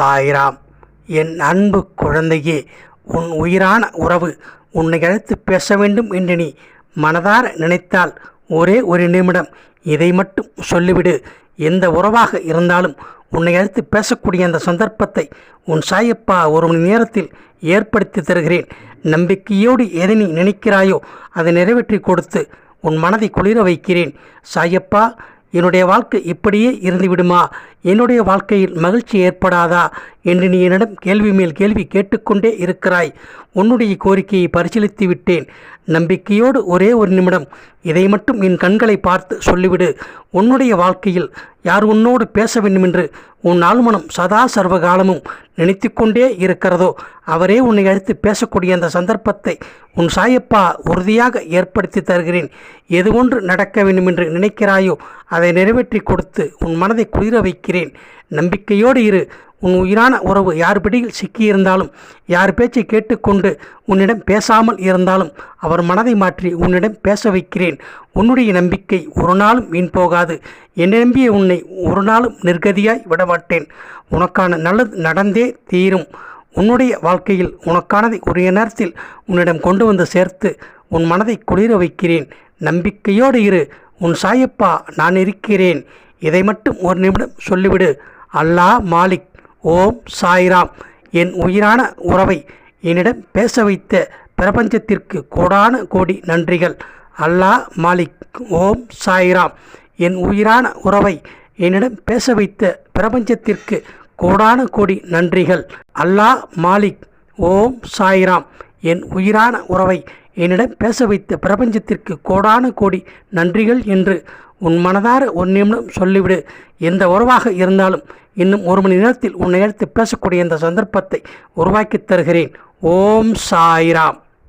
சாய்ராம் என் அன்பு குழந்தையே உன் உயிரான உறவு உன்னை அழைத்து பேச வேண்டும் என்று நீ மனதார நினைத்தால் ஒரே ஒரு நிமிடம் இதை மட்டும் சொல்லிவிடு. எந்த உறவாக இருந்தாலும் உன்னை அழைத்து பேசக்கூடிய அந்த சந்தர்ப்பத்தை உன் சாயப்பா ஒரு மணி நேரத்தில் ஏற்படுத்தி தருகிறேன். நம்பிக்கையோடு எதை நீ நினைக்கிறாயோ அதை நிறைவேற்றி கொடுத்து உன் மனதை குளிர வைக்கிறேன். சாயப்பா என்னுடைய வாழ்க்கை இப்படியே இருந்து விடுமா என்னுடைய வாழ்க்கையில் மகிழ்ச்சி ஏற்படாதா என்று நீ என்னிடம் கேள்வி மேல் கேள்வி கேட்டுக்கொண்டே இருக்கிறாய். உன்னுடைய கோரிக்கையை பரிசீலித்து விட்டேன். நம்பிக்கையோடு ஒரே ஒரு நிமிடம். இதை மட்டும் என் கண்களை பார்த்து சொல்லிவிடு. உன்னுடைய வாழ்க்கையில் யார் உன்னோடு பேச வேண்டுமென்று உன் ஆழ்மனம் சதா சர்வ காலமும் நினைத்து கொண்டே இருக்கிறதோ அவரே உன்னை அழைத்து பேசக்கூடிய அந்த சந்தர்ப்பத்தை உன் சாயப்பா உறுதியாக ஏற்படுத்தி தருகிறேன். எது ஒன்று நடக்க வேண்டுமென்று நினைக்கிறாயோ அதை நிறைவேற்றி கொடுத்து உன் மனதை குளிர வைக்க இருக்கிறேன் நம்பிக்கையோடு இரு. உன் உயிரான உறவு யார் பிடியில் சிக்கியிருந்தாலும் யார் பேச்சை கேட்டுக்கொண்டு உன்னிடம் பேசாமல் இருந்தாலும் அவர் மனதை மாற்றி உன்னிடம் பேச வைக்கிறேன். உன்னுடைய நம்பிக்கை ஒரு நாளும் வீண் போகாது. என்னை நம்பிய உன்னை ஒரு நாளும் நிர்கதியாய் விடமாட்டேன். உனக்கான நல்லது நடந்தே தீரும். உன்னுடைய வாழ்க்கையில் உனக்கானதை உரிய நேரத்தில் உன்னிடம் கொண்டு வந்து சேர்த்து உன் மனதை குளிர வைக்கிறேன். நம்பிக்கையோடு இரு. உன் சாயப்பா நான் இருக்கிறேன். இதை மட்டும் ஒரு நிமிடம் சொல்லிவிடு. அல்லாஹ் மாலிக் ஓம் சாய்ராம் என் உயிரான உறவை என்னிடம் பேச வைத்த பிரபஞ்சத்திற்கு கோடான கோடி நன்றிகள். அல்லாஹ் மாலிக் ஓம் சாய்ராம் என் உயிரான உறவை என்னிடம் பேச வைத்த பிரபஞ்சத்திற்கு கோடான கோடி நன்றிகள். அல்லாஹ் மாலிக் ஓம் சாய்ராம் என் உயிரான உறவை என்னிடம் பேச வைத்த பிரபஞ்சத்திற்கு கோடான கோடி நன்றிகள் என்று உன் மனதார ஒரு நிமிடம் சொல்லிவிடு. எந்த உறவாக இருந்தாலும் இன்னும் ஒரு மணி நேரத்தில் உன்னை எடுத்து பேசக்கூடிய இந்த சந்தர்ப்பத்தை உருவாக்கித் தருகிறேன். ஓம் சாய்ராம்.